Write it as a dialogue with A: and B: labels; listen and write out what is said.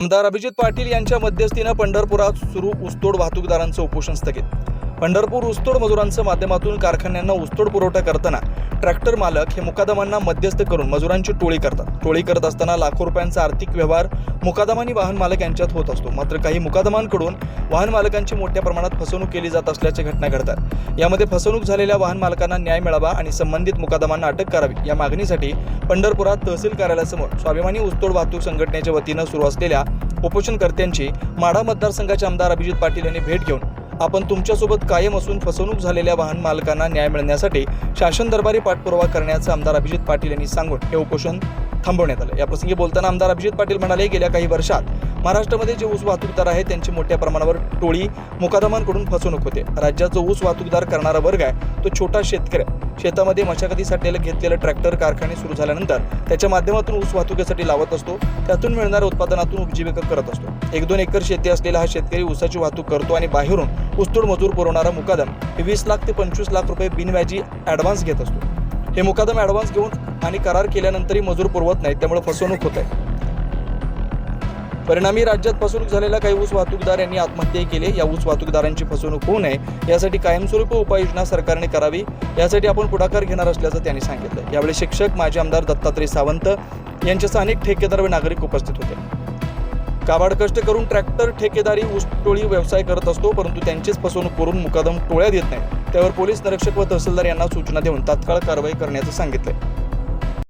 A: आमदार अभिजित पाटील यांच्या मध्यस्थीनं पंढरपुरात सुरू ऊसतोड वाहतूकदारांचं उपोषण स्थगित पंढरपूर ऊसतोड मजुरांच्या माध्यमातून कारखान्यांना ऊसतोड पुरवठा करताना ट्रॅक्टर मालक हे मुकादमांना मध्यस्थ करून मजुरांची टोळी करतात. टोळी करत असताना लाखो रुपयांचा आर्थिक व्यवहार मुकादमानी वाहन मालक यांच्यात होत असतो. मात्र काही मुकादमांकडून वाहन मालकांची मोठ्या प्रमाणात फसवणूक केली जात असल्याच्या घटना घडतात. यामध्ये फसवणूक झालेल्या वाहन मालकांना न्याय मिळावा आणि संबंधित मुकादमांना अटक करावी या मागणीसाठी पंढरपुरात तहसील कार्यालयासमोर स्वाभिमानी ऊसतोड वाहतूक संघटनेच्या वतीनं सुरू असलेल्या उपोषणकर्त्यांची माढा मतदारसंघाचे आमदार अभिजित पाटील यांनी भेट घेऊन आपण तुमच्यासोबत कायम असून फसवणूक झालेल्या वाहन मालकांना न्याय मिळण्यासाठी शासन दरबारी पाठपुरावा करण्याचं आमदार अभिजित पाटील यांनी सांगून हे उपोषण थांबवण्यात आलं. याप्रसंगी बोलताना आमदार अभिजित पाटील म्हणाले गेल्या काही वर्षात महाराष्ट्रामध्ये जे ऊस वाहतूकदार आहेत त्यांची मोठ्या प्रमाणावर टोळी मुकादमांकडून फसवणूक होते. राज्यात जो ऊस वाहतूकदार करणारा वर्ग आहे तो छोटा शेतकरी शेतामध्ये मशागतीसाठी घेतलेलं ट्रॅक्टर कारखाने सुरू झाल्यानंतर त्याच्या माध्यमातून ऊस वाहतुकीसाठी लावत असतो. त्यातून मिळणाऱ्या उत्पादनातून उपजीविका करत असतो. एक दोन एकर शेती असलेला हा शेतकरी ऊसाची वाहतूक करतो आणि बाहेरून ऊसतोड मजूर पुरवणारा मुकादम हे वीस लाख ते पंचवीस लाख रुपये बिनव्याजी ॲडव्हान्स घेत असतो. हे मुकादम ॲडव्हान्स घेऊन आणि करार केल्यानंतरही मजूर पुरवत नाहीत त्यामुळे फसवणूक होत आहे. परिणामी राज्यात फसवणूक झालेल्या काही ऊस वाहतूकदार यांनी आत्महत्या केली या ऊस वाहतूकदारांची फसवणूक होऊ नये यासाठी कायमस्वरूपी उपाययोजना सरकारने करावी यासाठी आपण पुढाकार घेणार असल्याचं त्यांनी सांगितलं. यावेळी शिक्षक माजी आमदार दत्तात्रय सावंत यांच्यासह अनेक ठेकेदार व नागरिक उपस्थित होते. काबाड कष्ट करून ट्रॅक्टर ठेकेदारी ऊसटोळी व्यवसाय करत असतो परंतु त्यांचीच फसवणूक करून मुकादम टोळ्या देत नाही त्यावर पोलीस निरीक्षक व तहसीलदार यांना सूचना देऊन तात्काळ कारवाई करण्याचं सांगितलंय.